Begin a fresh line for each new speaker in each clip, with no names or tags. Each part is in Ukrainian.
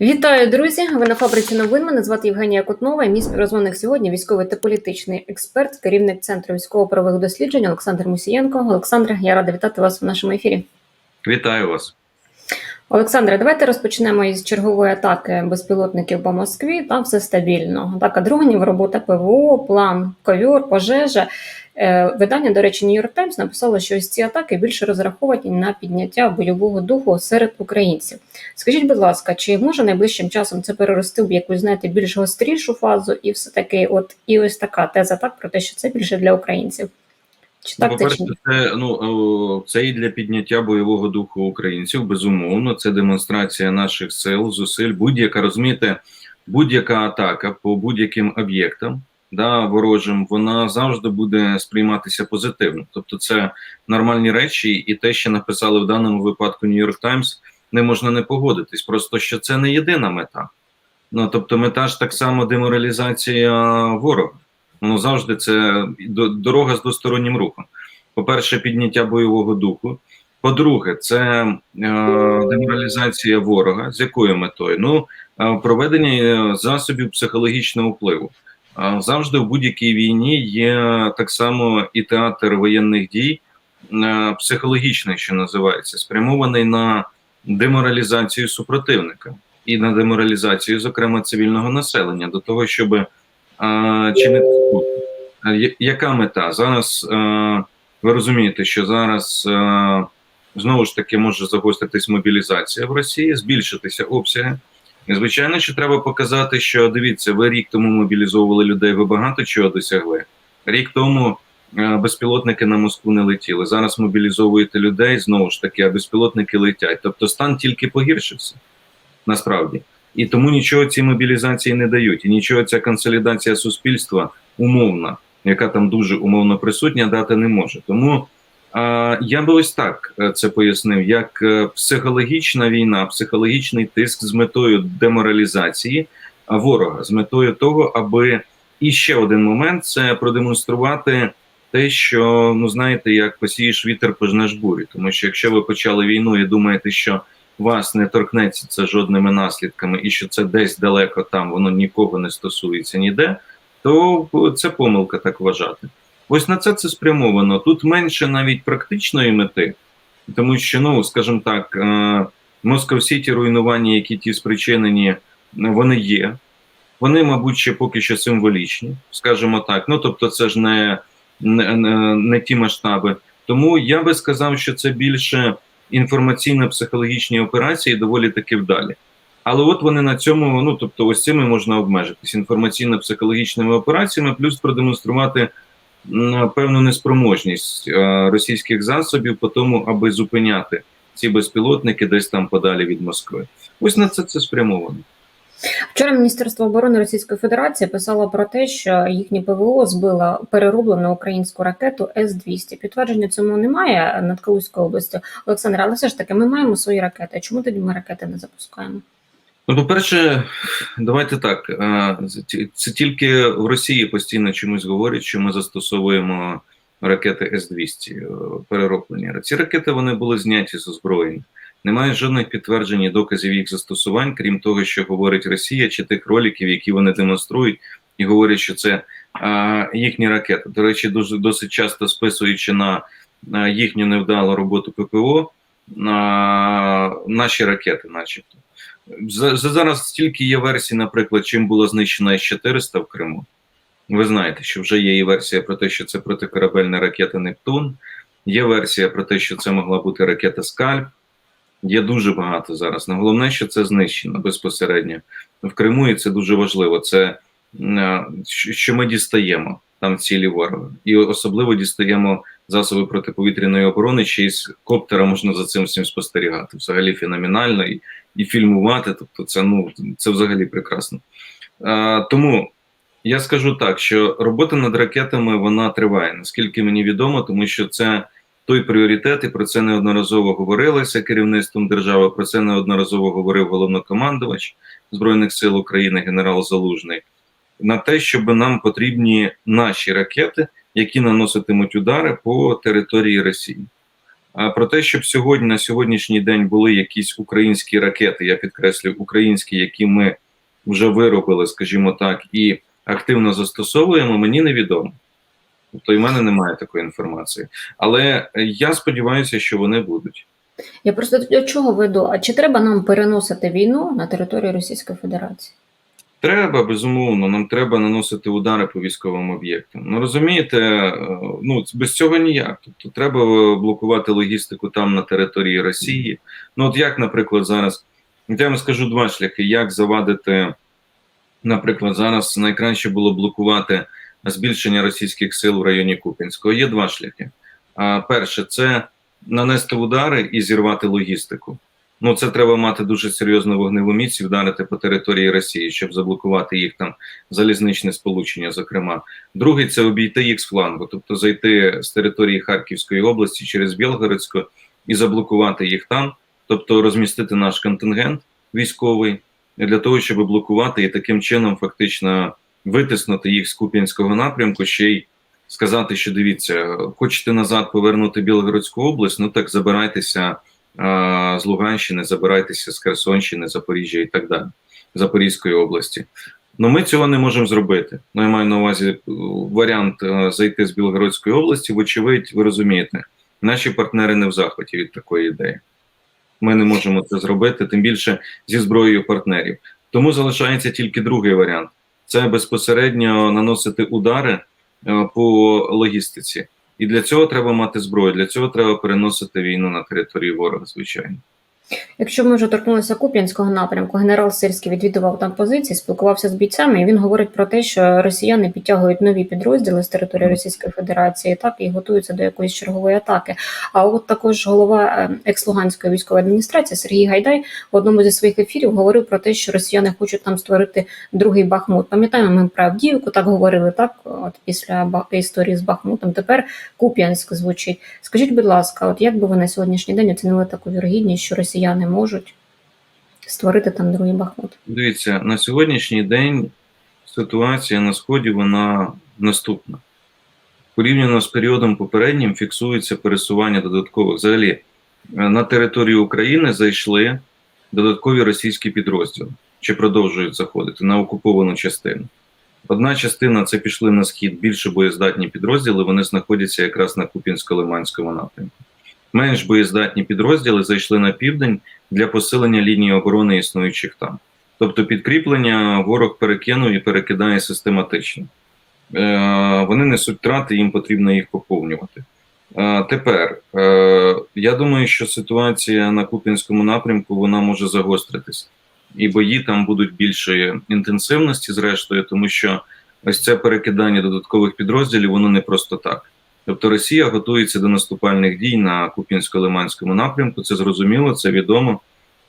Вітаю, друзі! Ви на фабриці новин. Мене звати Євгенія Котнова. Мій співрозмовник сьогодні військовий та політичний експерт, керівник центру військово-правових досліджень Олександр Мусієнко. Олександре, я рада вітати вас в нашому ефірі.
Вітаю вас.
Олександре, давайте розпочнемо із чергової атаки безпілотників по Москві. Там все стабільно. Атака дронів, робота ПВО, план ковьор, пожежа. Е, Видання, до речі, New York Times написало, що ось ці атаки більше розраховані на підняття бойового духу серед українців. Скажіть, будь ласка, чи може найближчим часом це перерости в якусь знаєте більш гострішу фазу, і все таки, от і ось така теза так про те, що це більше для українців? Чи це
По-перше, це ну це і для підняття бойового духу українців. Безумовно, це демонстрація наших сил, зусиль. Будь-яка розумієте, будь-яка атака по будь-яким об'єктам, да, ворожим, вона завжди буде сприйматися позитивно. Тобто, це нормальні речі, і те, що написали в даному випадку New York Times, не можна не погодитись. Просто що це не єдина мета. Ну тобто, мета ж так само деморалізація ворога. Воно завжди це дорога з двостороннім рухом. По-перше, підняття бойового духу. По-друге, це е, деморалізація ворога. З якою метою? Ну, е, проведення е, засобів психологічного впливу. Е, завжди в будь-якій війні є так само і театр воєнних дій, е, психологічний, що називається, спрямований на деморалізацію супротивника і на деморалізацію, зокрема, цивільного населення, до того, щоб е, чинити спротив. Е, Яка мета? Зараз е, ви розумієте, що зараз е, знову ж таки може загостритись мобілізація в Росії, збільшитися обсяги. І, звичайно, що треба показати, що дивіться, ви рік тому мобілізовували людей, ви багато чого досягли. Рік тому безпілотники на Москву не летіли. Зараз мобілізовуєте людей знову ж таки, а безпілотники летять. Тобто стан тільки погіршився насправді. І тому нічого ці мобілізації не дають. І нічого ця консолідація суспільства умовна, яка там дуже умовно присутня, дати не може. Тому е, я би ось так е, це пояснив: як е, психологічна війна, психологічний тиск з метою деморалізації ворога, з метою того, аби і ще один момент це продемонструвати те, що ну знаєте, як посієш вітер, пожнеш бурі. Тому що якщо ви почали війну і думаєте, що вас не торкнеться це жодними наслідками, і що це десь далеко там воно нікого не стосується ніде, то це помилка так вважати. Ось на це це спрямовано. Тут менше навіть практичної мети, тому що, ну скажімо так, е, Москов Сіті руйнування, які ті спричинені, вони є. Вони, мабуть, ще поки що символічні, скажімо так. Ну тобто, це ж не, не, не ті масштаби. Тому я би сказав, що це більше інформаційно-психологічні операції, доволі таки вдалі. Але от вони на цьому, ну тобто, ось цими можна обмежитись інформаційно-психологічними операціями, плюс продемонструвати певну неспроможність е, російських засобів по тому, аби зупиняти ці безпілотники десь там подалі від Москви. Ось на це це спрямовано.
Вчора Міністерство оборони Російської Федерації писало про те, що їхнє ПВО збило перероблену українську ракету С-200. Підтвердження цьому немає над Калузькою областю. Олександр, але все ж таки ми маємо свої ракети. Чому тоді ми ракети не запускаємо?
Ну, по-перше, давайте так. е, це- тільки в Росії постійно чомусь говорять, що ми застосовуємо ракети С-200 е, перероблені. Ці ракети вони були зняті з озброєння. Немає жодних підтверджень і доказів їх застосувань, крім того, що говорить Росія, чи тих роликів, які вони демонструють, і говорять, що це е, їхні ракети. До речі, дуже досить часто списуючи на е, їхню невдалу роботу ППО, на наші ракети, начебто. За, за зараз стільки є версій, наприклад, чим була знищена С-400 в Криму. Ви знаєте, що вже є і версія про те, що це протикорабельна ракета Нептун. Є версія про те, що це могла бути ракета Скальп. Є дуже багато зараз. На головне, що це знищено безпосередньо в Криму, і це дуже важливо. Це е, що ми дістаємо там цілі ворога, і особливо дістаємо засоби протиповітряної оборони. Ще з коптера можна за цим всім спостерігати. Взагалі феноменально і, і фільмувати. Тобто, це ну це взагалі прекрасно. Е, тому я скажу так, що робота над ракетами вона триває, наскільки мені відомо, тому що це той пріоритет, і про це неодноразово говорилося керівництвом держави. Про це неодноразово говорив головнокомандувач збройних сил України, генерал Залужний. На те, щоб нам потрібні наші ракети, які наноситимуть удари по території Росії. А про те, щоб сьогодні на сьогоднішній день були якісь українські ракети, я підкреслюю, українські, які ми вже виробили, скажімо так, і активно застосовуємо, мені невідомо. Тобто і в мене немає такої інформації. Але е, я сподіваюся, що вони будуть.
Я просто до чого веду? А чи треба нам переносити війну на територію Російської Федерації?
Треба, безумовно, нам треба наносити удари по військовим об'єктам. Ну розумієте, е, ну без цього ніяк. Тобто треба блокувати логістику там на території Росії. Ну, от як, наприклад, зараз я вам скажу два шляхи, як завадити, наприклад, зараз найкраще було блокувати збільшення російських сил в районі Купінського. Є два шляхи. Перше, це нанести удари і зірвати логістику. Ну, це треба мати дуже серйозну вогневу міць і вдарити по території Росії, щоб заблокувати їх там залізничне сполучення. Зокрема, другий це обійти їх з флангу, тобто зайти з території Харківської області через Білгородську і заблокувати їх там, тобто розмістити наш контингент військовий для того, щоб блокувати і таким чином фактично витиснути їх з Куп'янського напрямку, ще й сказати, що дивіться, хочете назад повернути Білгородську область, ну так забирайтеся з Луганщини, забирайтеся з Херсонщини, Запоріжжя і так далі, Запорізької області. Ну ми цього не можемо зробити. Ну, я маю на увазі е, варіант е, зайти з Білгородської області. Вочевидь, ви розумієте, наші партнери не в захваті від такої ідеї. Ми не можемо це зробити, тим більше зі зброєю партнерів. Тому залишається тільки другий варіант: це безпосередньо наносити удари е, по логістиці. І для цього треба мати зброю, для цього треба переносити війну на території ворога, звичайно.
Якщо ми вже торкнулися Куп'янського напрямку, генерал Сирський відвідував там позиції, спілкувався з бійцями, і він говорить про те, що росіяни підтягують нові підрозділи з території Російської Федерації, так і готуються до якоїсь чергової атаки. А от також голова е, екс-Луганської військової адміністрації Сергій Гайдай в одному зі своїх ефірів говорив про те, що росіяни хочуть там створити другий Бахмут. Пам'ятаємо, ми про Авдіївку так говорили, так от після історії з Бахмутом. Тепер Куп'янськ звучить. Скажіть, будь ласка, от як би ви на сьогоднішній день оцінили таку вірогідність, що росіяни можуть створити там другий Бахмут?
Дивіться, на сьогоднішній день ситуація на сході вона наступна. Порівняно з періодом попереднім фіксується пересування додаткових. Взагалі е, на територію України зайшли додаткові російські підрозділи, чи продовжують заходити на окуповану частину. Одна частина це пішли на схід більше боєздатні підрозділи. Вони знаходяться якраз на Купінсько-Лиманському напрямку. Менш боєздатні підрозділи зайшли на південь для посилення лінії оборони існуючих там. Тобто підкріплення ворог перекинув і перекидає систематично. Е, Вони несуть втрати, їм потрібно їх поповнювати. Е, Тепер е, я думаю, що ситуація на Купінському напрямку вона може загостритися, і бої там будуть більшої інтенсивності, зрештою, тому що ось це перекидання додаткових підрозділів, воно не просто так. Тобто Росія готується до наступальних дій на Куп'янсько-Лиманському напрямку. Це зрозуміло, це відомо.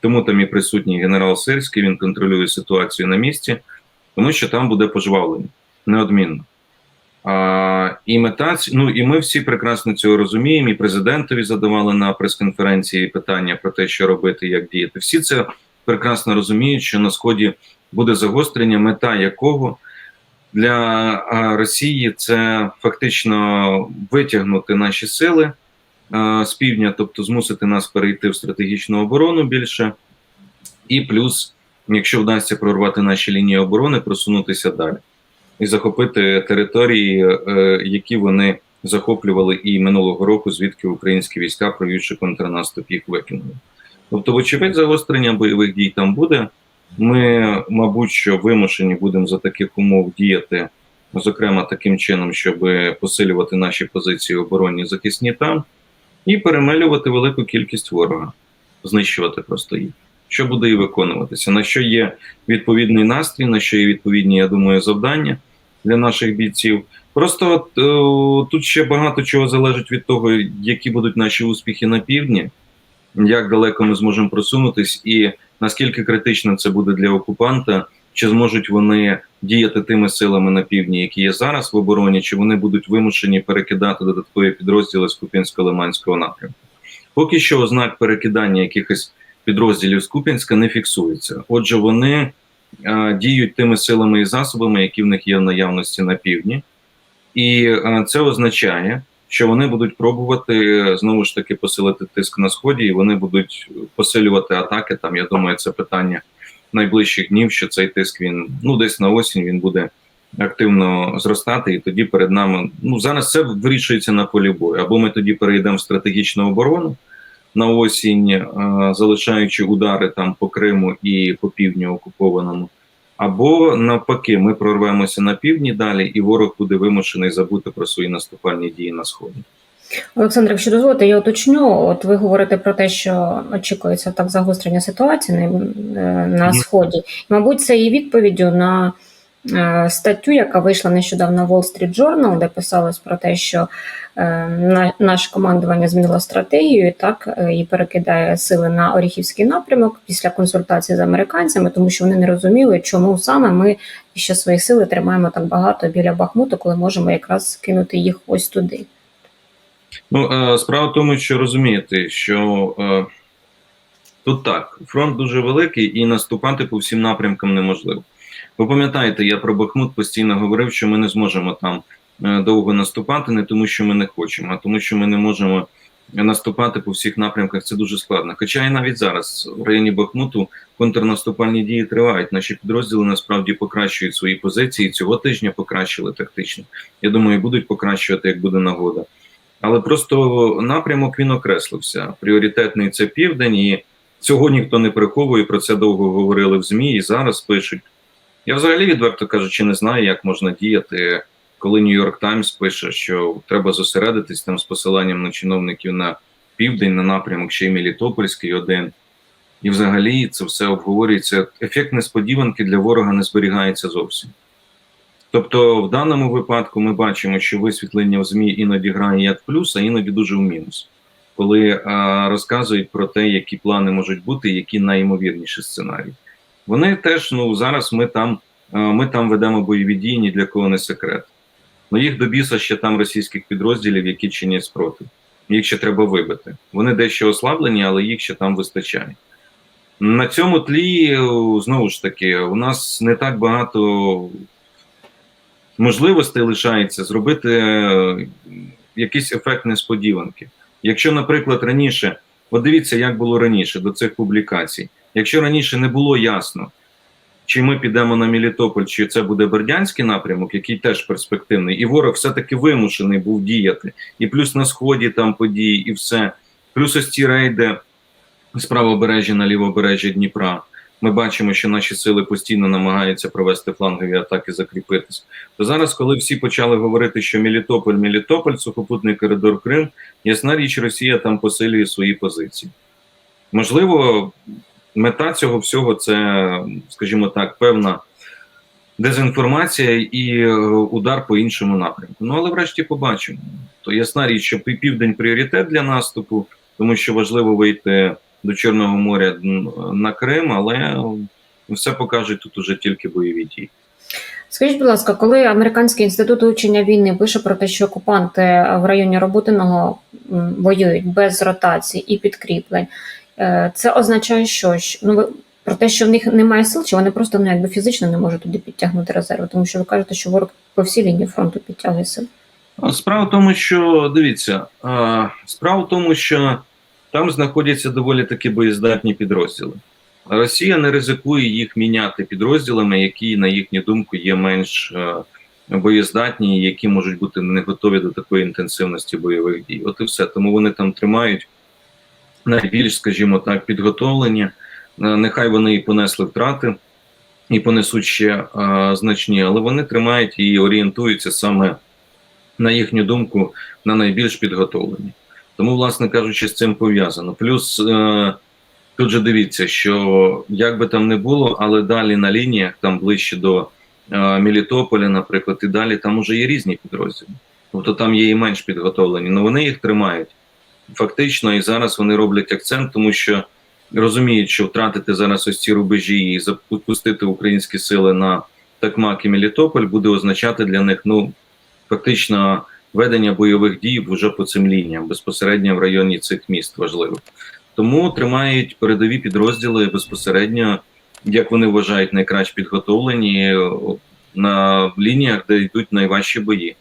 Тому там і присутній генерал Сирський, він контролює ситуацію на місці, тому що там буде пожвавлення неодмінно. А, І мета, ну і ми всі прекрасно цього розуміємо. І президентові задавали на прес-конференції питання про те, що робити, як діяти. Всі це прекрасно розуміють, що на сході буде загострення, мета якого для Росії це фактично витягнути наші сили з півдня, тобто змусити нас перейти в стратегічну оборону більше, і плюс, якщо вдасться прорвати наші лінії оборони, просунутися далі і захопити території, е, які вони захоплювали і минулого року, звідки українські війська, провівши контрнаступ, їх викинули. Тобто, вочевидь, загострення бойових дій там буде. Ми, мабуть, що вимушені будемо за таких умов діяти, зокрема таким чином, щоб посилювати наші позиції оборонні захисні там, і перемелювати велику кількість ворога, знищувати просто їх. Що буде і виконуватися, на що є відповідний настрій, на що є відповідні, я думаю, завдання для наших бійців. Просто о, тут ще багато чого залежить від того, які будуть наші успіхи на півдні, як далеко ми зможемо просунутись, і наскільки критично це буде для окупанта, чи зможуть вони діяти тими силами на півдні, які є зараз в обороні, чи вони будуть вимушені перекидати додаткові підрозділи з Купінсько-Лиманського напрямку? Поки що ознак перекидання якихось підрозділів з Купінська не фіксується. Отже, вони а, діють тими силами і засобами, які в них є в наявності на півдні, і а, це означає, що вони будуть пробувати знову ж таки посилити тиск на сході, і вони будуть посилювати атаки. Там я думаю, це питання найближчих днів, що цей тиск він ну десь на осінь він буде активно зростати, і тоді перед нами ну зараз це вирішується на полі бою. Або ми тоді перейдемо в стратегічну оборону на осінь, е, залишаючи удари там по Криму і по півдню окупованому. Або навпаки, ми прорвемося на півдні далі, і ворог буде вимушений забути про свої наступальні дії на сході.
Олександр, якщо дозволите, я уточню. От ви говорите про те, що очікується так загострення ситуації на, е, на сході. Мабуть, це і відповіддю на статтю, яка вийшла нещодавно в Wall Street Journal, де писалось про те, що е, на, наше командування змінило стратегію так е, і перекидає сили на Оріхівський напрямок після консультації з американцями, тому що вони не розуміли, чому саме ми ще свої сили тримаємо так багато біля Бахмуту, коли можемо якраз кинути їх ось туди.
Ну, е, справа в тому, що розумієте, що е, тут так, фронт дуже великий і наступати по всім напрямкам неможливо. Ви пам'ятаєте, я про Бахмут постійно говорив, що ми не зможемо там е, довго наступати, не тому, що ми не хочемо, а тому, що ми не можемо наступати по всіх напрямках. Це дуже складно. Хоча і навіть зараз в районі Бахмуту контрнаступальні дії тривають. Наші підрозділи насправді покращують свої позиції. Цього тижня покращили тактично. Я думаю, будуть покращувати, як буде нагода. Але просто напрямок він окреслився. Пріоритетний це південь, і цього ніхто не приховує. Про це довго говорили в ЗМІ і зараз пишуть. Я взагалі, відверто кажучи, не знаю, як можна діяти, коли Нью-Йорк Таймс пише, що треба зосередитись там з посиланням на чиновників на південь, на напрямок ще й Мелітопольський один. І взагалі це все обговорюється. Ефект несподіванки для ворога не зберігається зовсім. Тобто, в даному випадку ми бачимо, що висвітлення в ЗМІ іноді грає як плюс, а іноді дуже в мінус, коли а, розказують про те, які плани можуть бути, які найімовірніші сценарії. Вони теж ну зараз ми там, ми там ведемо бойові дії, ні для кого не секрет. Ну їх до біса ще там російських підрозділів, які чинять спротив. Їх ще треба вибити. Вони дещо ослаблені, але їх ще там вистачає. На цьому тлі, знову ж таки, у нас не так багато можливостей лишається зробити е, якийсь ефект несподіванки. Якщо, наприклад, раніше, от дивіться, як було раніше до цих публікацій. Якщо раніше не було ясно, чи ми підемо на Мелітополь, чи це буде Бердянський напрямок, який теж перспективний, і ворог все-таки вимушений був діяти, і плюс на сході там події, і все, плюс ось ці рейди з правобережжя на лівобережжя Дніпра. Ми бачимо, що наші сили постійно намагаються провести флангові атаки, закріпитись. То зараз, коли всі почали говорити, що Мелітополь, Мелітополь, сухопутний коридор Крим, ясна річ, Росія там посилює свої позиції. Можливо, мета цього всього це, скажімо так, певна дезінформація і е, удар по іншому напрямку. Ну але врешті побачимо. То ясна річ, що південь пріоритет для наступу, тому що важливо вийти до Чорного моря на Крим, але все покажуть тут уже тільки бойові дії.
Скажіть, будь ласка, коли Американський інститут вивчення війни пише про те, що окупанти в районі Роботиного воюють без ротацій і підкріплень, це означає, що ну про те, що в них немає сил, чи вони просто ну якби фізично не можуть туди підтягнути резерви, тому що ви кажете, що ворог по всій лінії фронту підтягує сил.
Справа в тому, що дивіться, справа в тому, що там знаходяться доволі таки боєздатні підрозділи. Росія не ризикує їх міняти підрозділами, які, на їхню думку, є менш е, боєздатні, які можуть бути не готові до такої інтенсивності бойових дій. От і все. Тому вони там тримають найбільш, скажімо так, підготовлені. Е, Нехай вони і понесли втрати, і понесуть ще е, значні, але вони тримають і орієнтуються саме на їхню думку, на найбільш підготовлені. Тому, власне кажучи, з цим пов'язано. Плюс е, тут же дивіться, що як би там не було, але далі на лініях, там ближче до е, Мелітополя, наприклад, і далі там уже є різні підрозділи. Тобто там є і менш підготовлені, але вони їх тримають. Фактично, і зараз вони роблять акцент, тому що розуміють, що втратити зараз ось ці рубежі і запустити українські сили на Такмак і Мелітополь буде означати для них ну фактично ведення бойових дій вже по цим лініям, безпосередньо в районі цих міст важливих. Тому тримають передові підрозділи безпосередньо, як вони вважають, найкраще підготовлені е, на лініях, де йдуть найважчі бої.